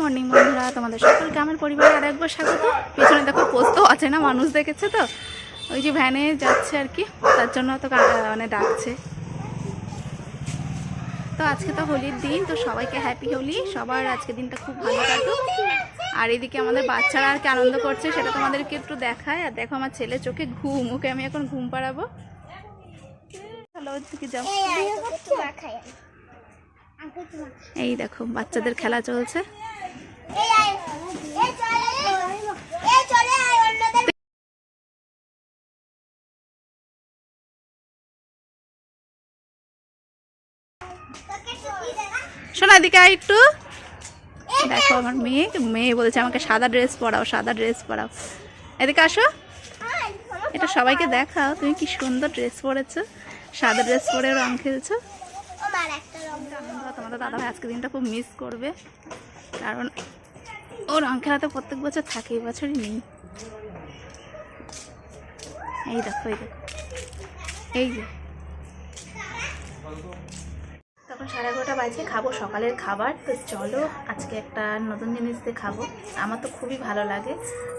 Morning, বন্ধুরা, তোমাদের সকলকে আমার পরিবারে আর একবার স্বাগত। পেছনে দেখো পোস্ত আছে না, মানুষ দেখেছে তো? ওই যে ভ্যানে যাচ্ছে আর কি, তার জন্য তো মানে ডাকছে। তো আজকে তো হোলির দিন, তো সবাইকে হ্যাপি হোলি। সবার আজকে দিনটা খুব ভালো কাটুক। আর এদিকে আমাদের বাচ্চারা আর কি আনন্দ করছে, সেটা তোমাদেরকে একটু দেখায়। আর দেখো আমার ছেলে চোখে ঘুম, ওকে আমি এখন ঘুম পাড়াবো। এই দেখো, বাচ্চাদের খেলা চলছে। শোনা দিকে আয় একটু। দেখো আমার মেয়ে মেয়ে বলেছে আমাকে সাদা ড্রেস পরাও সাদা ড্রেস পরাও। এদিকে আসো। এটা সবাইকে দেখাও তুমি কি সুন্দর ড্রেস পরেছো। সাদা ড্রেস পরে রং খেলছো। তোমাদের দাদা আজকে দিনটা খুব মিস করবে। কারণ ও রং খেলা তো প্রত্যেক বছর থাকে, এই বছরই নেই। এই দেখো এই দেখো। এই যে। তখন সাড়ে এগারোটা বাজে, খাব সকালের খাবার। তো চলো, আজকে একটা নতুন জিনিস দিয়ে খাব। আমার তো খুবই ভালো লাগে।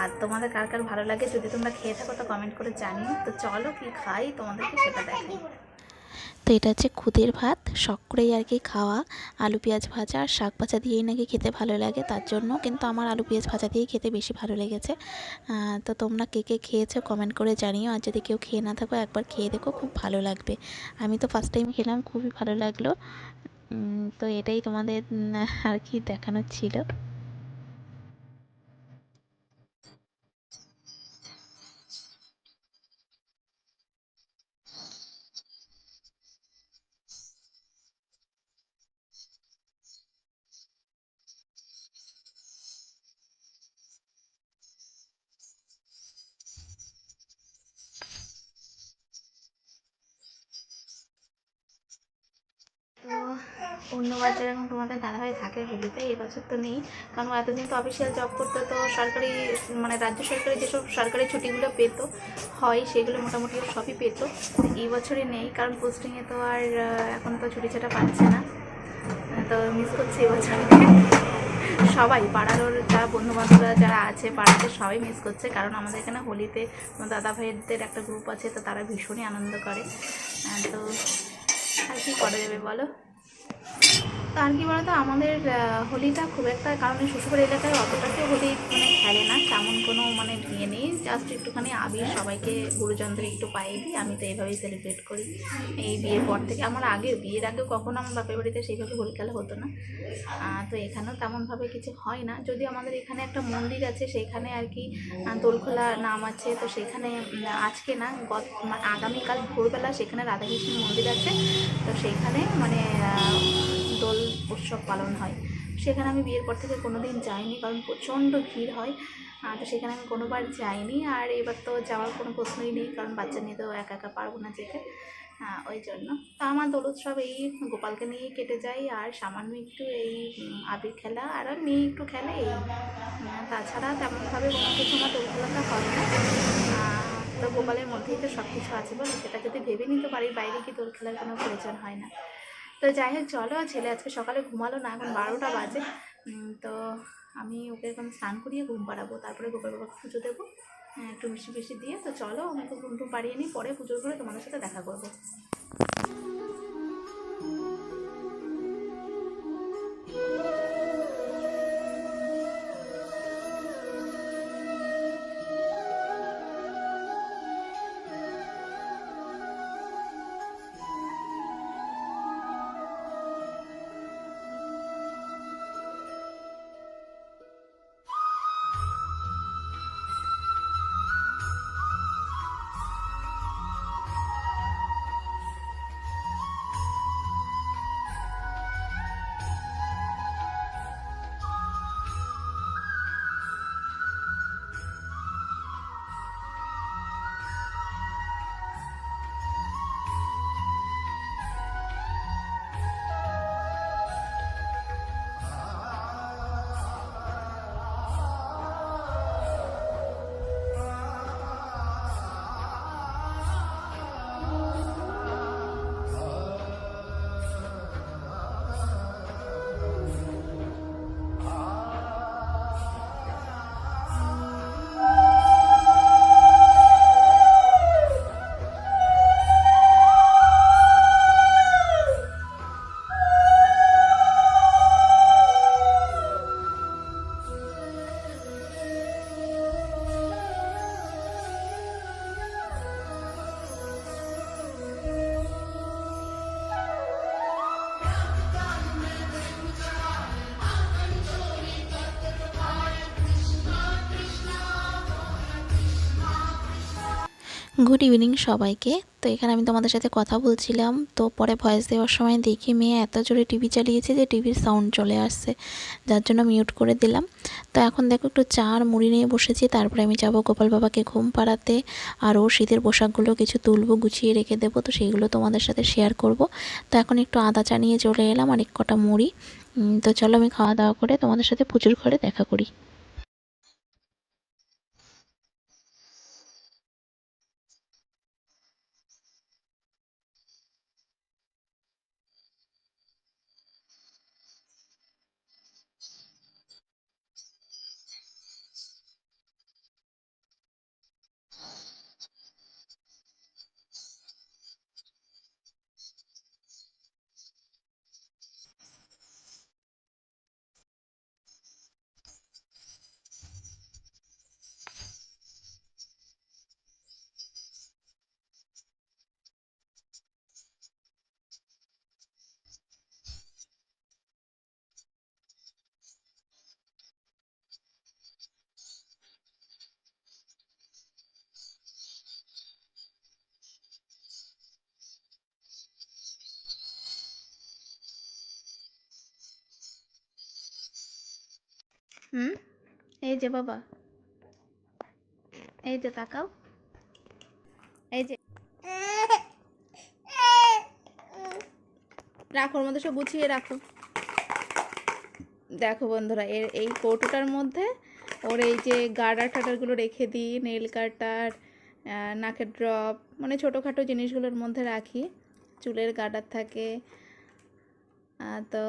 আর তোমাদের কার কার ভালো লাগে, যদি তোমরা খেয়ে থাকো, তো কমেন্ট করে জানিও। তো চলো, কি খাই, তোমাদেরকে সেটা দেখাই। তো এটা হচ্ছে খুদের ভাত, শখ করেই আর কি খাওয়া। আলু, পেঁয়াজ ভাজা আর শাক ভাজা দিয়েই নাকি খেতে ভালো লাগে, তার জন্য কিন্তু আমার আলু, পেঁয়াজ ভাজা দিয়েই খেতে বেশি ভালো লেগেছে। তো তোমরা কে কে খেয়েছো কমেন্ট করে জানিও, আর যদি কেউ খেয়ে না থাকো, একবার খেয়ে দেখো, খুব ভালো লাগবে। আমি তো ফার্স্ট টাইম খেলাম, খুবই ভালো লাগল। তো এটাই তোমাদের আর কি দেখানোর ছিল তো অন্যবার যেরকম তোমাদের দাদাভাই থাকে হোলিতে এই বছর তো নেই। কারণ এতদিন তো অফিসিয়াল জব করতো তো সরকারি মানে রাজ্য সরকারি যেসব সরকারি ছুটিগুলো পেতো হয় সেগুলো মোটামুটি সবই পেতো। এই বছরই নেই কারণ পোস্টিংয়ে তো আর এখন তো ছুটি ছাটা পাচ্ছে না। তো মিস করছে এই বছরকে সবাই পাড়ার যারা বন্ধু বান্ধবরা যারা আছে পাড়াতে সবাই মিস করছে। কারণ আমাদের এখানে হোলিতে দাদা ভাইদের একটা গ্রুপ আছে তো তারা ভীষণই আনন্দ করে। তো আর কি করা যাবে বলো? আর কি বলতো, আমাদের হোলিটা খুব একটা, কারণ এই শ্বশুরবাড়ি এলাকায় অতটাকে হোলি মানে খেলে না, তেমন কোনো মানে ইয়ে নেই জাস্ট একটুখানি আবির সবাইকে গুরুজনদের একটু পায়ে দিই, আমি তো এইভাবেই সেলিব্রেট করি এই বিয়ের পর থেকে। আমার আগে, বিয়ের আগে কখনো আমার বাপের বাড়িতে সেইভাবে হোলি খেলা হতো না। তো এখানেও তেমনভাবে কিছু হয় না। যদি আমাদের এখানে একটা মন্দির আছে, সেখানে আর কি দোলখোলা নাম আছে, তো সেখানে আজকে না, গত মানে আগামীকাল ভোরবেলা সেখানে রাধাকৃষ্ণ মন্দির আছে, তো সেইখানে মানে দোল উৎসব পালন হয়। সেখানে আমি বিয়ের পর থেকে কোনো দিন যাইনি কারণ প্রচণ্ড ভিড় হয়। তো সেখানে আমি কোনোবার যাইনি আর এবার তো যাওয়ার কোনো প্রশ্নই নেই কারণ বাচ্চা নিয়ে তো একা একা পারব না যেতে। ওই জন্য। তো আমার দোল উৎসব এই গোপালকে নিয়েই কেটে যায় আর সামান্য একটু এই আবির খেলা আর মেয়ে একটু খেলে এই। তাছাড়া তেমনভাবে কোনো কিছু আমার দোল খেলাটা হয় না। তো গোপালের মধ্যেই তো সব কিছু আছে বলে সেটা যদি ভেবে নিতে পারি, বাইরে কি দোল খেলার কোনো প্রয়োজন হয় না। তো যাই হোক চলো ছেলে আজকে সকালে ঘুমালো না এখন বারোটা বাজে। তো আমি ওকে এখন স্নান করিয়ে ঘুম পাড়াবো তারপরে গোপাল বাবাকে পুজো দেবো। হ্যাঁ, একটু মিষ্টি মিষ্টি দিয়ে। তো চলো আমি তো ঘুম টুম পাড়িয়ে নিই পরে পুজোর করে তোমাদের সাথে দেখা করব। গুড ইভিনিং সবাইকে। তো এখানে আমি তোমাদের সাথে কথা বলছিলাম। তো পরে ভয়েস দেওয়ার সময় দেখি মেয়ে এত জোরে টিভি চালিয়েছে যে টিভির সাউন্ড চলে আসছে। যার জন্য মিউট করে দিলাম। তো এখন দেখো একটু চা আর মুড়ি নিয়ে বসেছি। তারপরে আমি যাব গোপাল বাবাকে ঘুম পাড়াতে। আর ওর শীতের পোশাকগুলো কিছু তুলবো, গুছিয়ে রেখে দেবো। তো সেইগুলো তোমাদের সাথে শেয়ার করব। তো এখন একটু আদা চা নিয়ে চলে এলাম, আর এক কটা মুড়ি। তো চলো আমি খাওয়া দাওয়া করে তোমাদের সাথে পুজোর ঘরে দেখা করি। হুম? এই যে বাবা। এই যে তাকাও। এই যে। রাখো, ওর মধ্যে সব গুছিয়ে রাখো। দেখো বন্ধুরা, এর এই কৌটোটার মধ্যে ওর এই যে গার্ডার টাটারগুলো রেখে দিই, নেল কাটার নাকের ড্রপ মানে ছোটোখাটো জিনিসগুলোর মধ্যে রাখি। চুলের গার্ডার থাকে। তো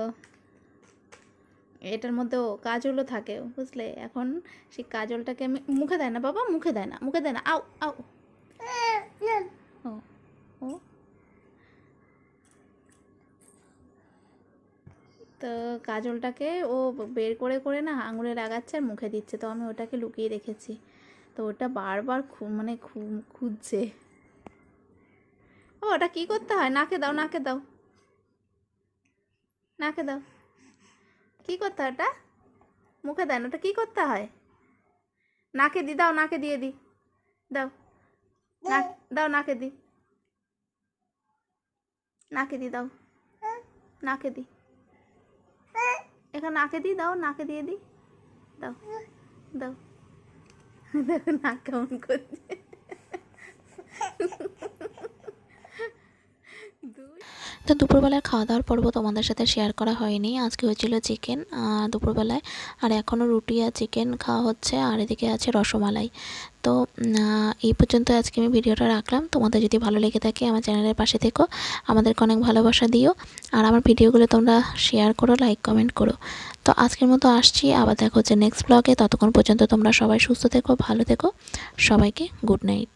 এটার মধ্যেও কাজলও থাকে, বুঝলে? এখন সেই কাজলটাকে আমি, মুখে দেয় না, বাবা, মুখে দেয় না, মুখে দেয় না আও আও ও ও। তো কাজলটাকে ও বের করে করে না আঙুলে লাগাচ্ছে আর মুখে দিচ্ছে, তো আমি ওটাকে লুকিয়ে রেখেছি। তো ওটা বারবার মানে খুঁজছে। ও, ওটা কি করতে হয়? নাকে দাও নাকে দাও। নাকে দাও। কি করতে হয় ওটা? মুখে দেন, ওটা কি করতে হয়? নাকে দি, দাও নাকে দিয়ে দি। দাও। দাও নাকে দি। নাকে দি, দাও। নাকে দি। এখানে নাকে দি, দাও, নাকে দিয়ে দি। দাও দাও। দেখো নাক কেমন করছে দুই তো দুপুরবেলার খাওয়া দাওয়ার পর্ব তোমাদের সাথে শেয়ার করা হয়নি। আজকে হয়েছিল চিকেন দুপুরবেলায়। আর এখনও রুটি আর চিকেন খাওয়া হচ্ছে, আর এদিকে আছে রসমালাই। তো এই পর্যন্ত আজকে আমি ভিডিওটা রাখলাম। তোমাদের যদি ভালো লেগে থাকে আমার চ্যানেলের পাশে থেকো, আমাদেরকে অনেক ভালোবাসা দিও। আর আমার ভিডিওগুলো তোমরা শেয়ার করো লাইক কমেন্ট করো। তো আজকের মতো আসছি, আবার দেখা হচ্ছে নেক্সট ব্লগে ততক্ষণ পর্যন্ত তোমরা সবাই সুস্থ থেকো, ভালো থেকো। সবাইকে গুড নাইট